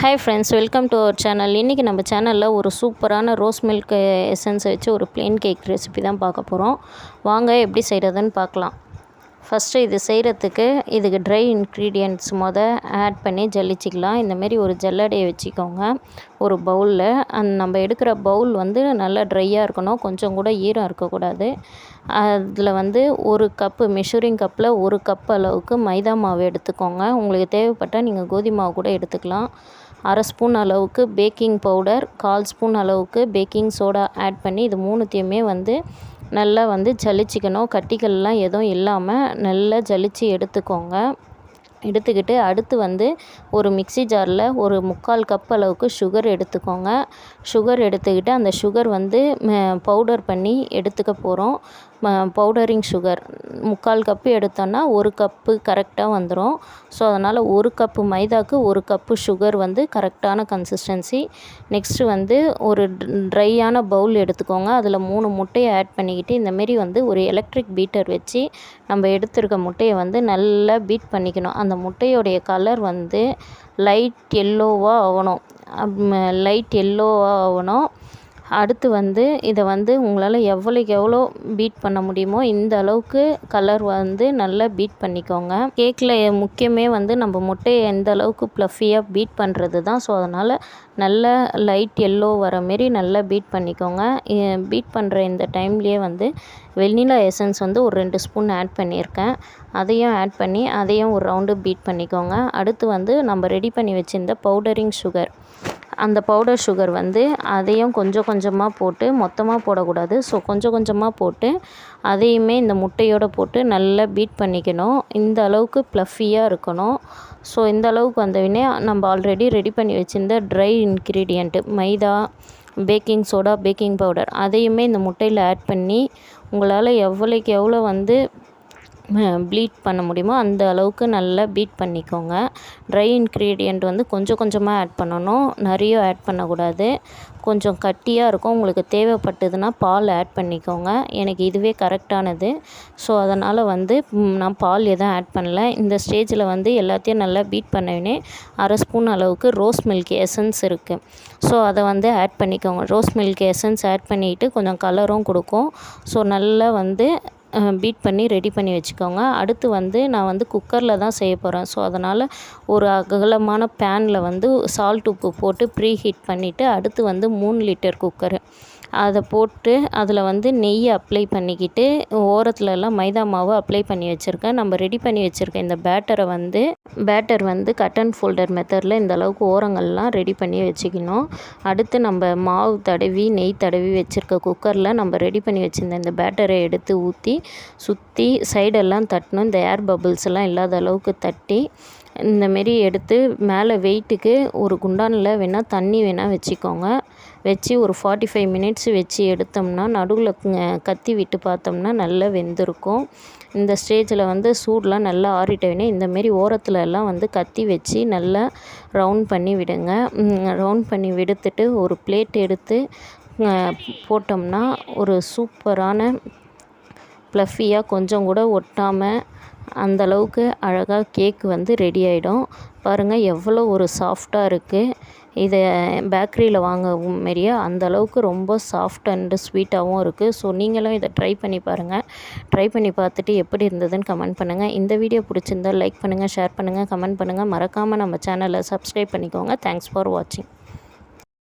Hi friends welcome to our channel இன்றைக்கி நம்ம சேனலில் ஒரு சூப்பரான ரோஸ் மில்க் எசன்ஸை வச்சு ஒரு ப்ளெயின் கேக் ரெசிபி தான் பார்க்க போகிறோம் வாங்க எப்படி செய்கிறதுன்னு பார்க்கலாம். ஃபஸ்ட்டு இது செய்கிறதுக்கு இதுக்கு ட்ரை இன்க்ரீடியன்ட்ஸ் மொதல் ஆட் பண்ணி ஜல்லிச்சிக்கலாம் இந்தமாரி ஒரு ஜல்லடையை வச்சுக்கோங்க. ஒரு பவுலில் அந்த நம்ம எடுக்கிற பவுல் வந்து நல்லா ட்ரையாக இருக்கணும். கொஞ்சம் கூட ஈரம் இருக்கக்கூடாது. அதில் வந்து ஒரு கப்பு மெஷூரிங் கப்பில் ஒரு கப் அளவுக்கு மைதா மாவு எடுத்துக்கோங்க. உங்களுக்கு தேவைப்பட்டால் நீங்கள் கோதுமை மாவு கூட எடுத்துக்கலாம். அரை ஸ்பூன் அளவுக்கு பேக்கிங் பவுடர் கால் ஸ்பூன் அளவுக்கு பேக்கிங் சோடா ஆட் பண்ணி இது மூணுத்தையுமே வந்து நல்லா வந்து ஜலிச்சிக்கணும். கட்டிகள்லாம் எதுவும் இல்லாமல் நல்லா ஜலிச்சு எடுத்துக்கோங்க. எடுத்துக்கிட்டு அடுத்து வந்து ஒரு மிக்சி ஜாரில் ஒரு முக்கால் கப் அளவுக்கு சுகர் எடுத்துக்கோங்க. சுகர் எடுத்துக்கிட்டு அந்த சுகர் வந்து பவுடர் பண்ணி எடுத்துக்க போகிறோம் பவுடரிங் சுகர் முக்கால் கப்பு எடுத்தோன்னா ஒரு கப்பு கரெக்டாக வந்துடும் ஸோ அதனால் ஒரு கப்பு மைதாக்கு ஒரு கப்பு சுகர் வந்து கரெக்டான கன்சிஸ்டன்சி. நெக்ஸ்ட்டு வந்து ஒரு ட்ரையான பவுல் எடுத்துக்கோங்க. அதில் மூணு முட்டையை ஆட் பண்ணிக்கிட்டு இந்தமாரி வந்து ஒரு எலக்ட்ரிக் பீட்டர் வச்சு நம்ம எடுத்துருக்க முட்டையை வந்து நல்லா பீட் பண்ணிக்கணும். அந்த முட்டையோடைய கலர் வந்து லைட் எல்லோவாக ஆகணும் லைட் எல்லோவாக ஆகணும் அடுத்து வந்து இதை வந்து உங்களால் எவ்வளோக்கு எவ்வளோ பீட் பண்ண முடியுமோ இந்த அளவுக்கு கலர் வந்து நல்லா பீட் பண்ணிக்கோங்க. கேக்கில் முக்கியமே வந்து நம்ம முட்டையை எந்த அளவுக்கு ப்ளஃபியாக பீட் பண்ணுறது தான் ஸோ அதனால் நல்ல லைட் எல்லோ வர மாரி நல்லா பீட் பண்ணிக்கோங்க. பீட் பண்ணுற இந்த டைம்லேயே வந்து வெண்ணிலா எசன்ஸ் வந்து ஒரு ரெண்டு ஸ்பூன் ஆட் பண்ணியிருக்கேன். அதையும் ஆட் பண்ணி அதையும் ஒரு ரவுண்டு பீட் பண்ணிக்கோங்க. அடுத்து வந்து நம்ம ரெடி பண்ணி வச்சுருந்த பவுடரிங் சுகர் அந்த பவுடர் சுகர் வந்து அதையும் கொஞ்சம் கொஞ்சமாக போட்டு மொத்தமாக போடக்கூடாது. ஸோ கொஞ்சம் கொஞ்சமாக போட்டு அதையுமே இந்த முட்டையோடு போட்டு நல்லா பீட் பண்ணிக்கணும். இந்த அளவுக்கு ப்ளஃபியாக இருக்கணும். ஸோ இந்த அளவுக்கு வந்தவினே நம்ம ஆல்ரெடி ரெடி பண்ணி வச்சுருந்த dry ingredient maida baking soda baking powder அதையுமே இந்த முட்டையில் ஆட் பண்ணி உங்களால் எவ்வளோக்கு எவ்வளோ வந்து ப்ளீட் பண்ண முடியுமோ அந்த அளவுக்கு நல்லா பீட் பண்ணிக்கோங்க. ட்ரை இன்க்ரீடியண்ட் வந்து கொஞ்சம் கொஞ்சமாக ஆட் பண்ணணும். நிறைய ஆட் பண்ணக்கூடாது. கொஞ்சம் கட்டியாக இருக்கும். உங்களுக்கு தேவைப்பட்டதுன்னா பால் ஆட் பண்ணிக்கோங்க. எனக்கு இதுவே கரெக்டானது. ஸோ அதனால் வந்து நான் பால் எதுவும் ஆட் பண்ணல. இந்த ஸ்டேஜில் வந்து எல்லாத்தையும் நல்லா பீட் பண்ணவே அரை ஸ்பூன் அளவுக்கு ரோஸ் மில்க் எசன்ஸ் இருக்குது ஸோ அதை வந்து ஆட் பண்ணிக்கோங்க. ரோஸ் மில்க் எசன்ஸ் ஆட் பண்ணிவிட்டு கொஞ்சம் கலரும் கொடுக்கும். ஸோ நல்லா வந்து பீட் பண்ணி ரெடி பண்ணி வச்சுக்கோங்க. அடுத்து வந்து நான் வந்து குக்கரில் தான் செய்ய போகிறேன் ஸோ அதனால் ஒரு அகலமான பேனில் வந்து சால்ட் உப்பு போட்டு ப்ரீ ஹீட் பண்ணிவிட்டு அடுத்து வந்து மூணு லிட்டர் குக்கரு அதை போட்டு அதில் வந்து நெய் அப்ளை பண்ணிக்கிட்டு ஓரத்துலலாம் மைதா மாவு அப்ளை பண்ணி வச்சுருக்கேன். நம்ம ரெடி பண்ணி வச்சுருக்க இந்த பேட்டரை வந்து பேட்டர் வந்து கட் அண்ட் ஃபோல்டர் மெத்தடில் இந்த அளவுக்கு ஓரங்கள்லாம் ரெடி பண்ணி வச்சுக்கணும். அடுத்து நம்ம மாவு தடவி நெய் தடவி வச்சுருக்க குக்கரில் நம்ம ரெடி பண்ணி வச்சுருந்த இந்த பேட்டரை எடுத்து ஊற்றி சுற்றி சைடெல்லாம் தட்டணும். இந்த ஏர் பபுள்ஸ் எல்லாம் இல்லாத அளவுக்கு தட்டி இந்தமாரி எடுத்து மேலே வெயிட்டுக்கு ஒரு குண்டானில் வேணால் தண்ணி வேணால் வச்சுக்கோங்க. வச்சு ஒரு ஃபார்ட்டி ஃபைவ் மினிட்ஸ் வச்சு எடுத்தோம்னா நடுவில் கத்தி விட்டு பார்த்தோம்னா நல்லா வெந்திருக்கும். இந்த ஸ்டேஜில் வந்து சூடெலாம் நல்லா ஆறிட்டவே இந்தமாரி ஓரத்தில் எல்லாம் வந்து கத்தி வச்சு நல்லா ரவுண்ட் பண்ணி விடுங்க. ரவுண்ட் பண்ணி விடுத்துட்டு ஒரு பிளேட் எடுத்து போட்டோம்னா ஒரு சூப்பரான ப்ளஃபியாக கொஞ்சம் கூட ஒட்டாமல் அந்தளவுக்கு அழகாக கேக் வந்து ரெடி ஆகிடும் பாருங்கள் எவ்வளோ ஒரு சாஃப்டாக இருக்குது இதை பேக்கரியில் வாங்க மாரியே அந்தளவுக்கு ரொம்ப சாஃப்ட் அண்டு ஸ்வீட்டாகவும் இருக்குது ஸோ நீங்களும் இதை ட்ரை பண்ணி பாருங்கள் ட்ரை பண்ணி பார்த்துட்டு எப்படி இருந்ததுன்னு கமெண்ட் பண்ணுங்கள் இந்த வீடியோ பிடிச்சிருந்தால் லைக் பண்ணுங்கள் ஷேர் பண்ணுங்கள் கமெண்ட் பண்ணுங்கள் மறக்காமல் நம்ம சேனலை சப்ஸ்கிரைப் பண்ணிக்கோங்க. தேங்க்ஸ் ஃபார் வாட்சிங்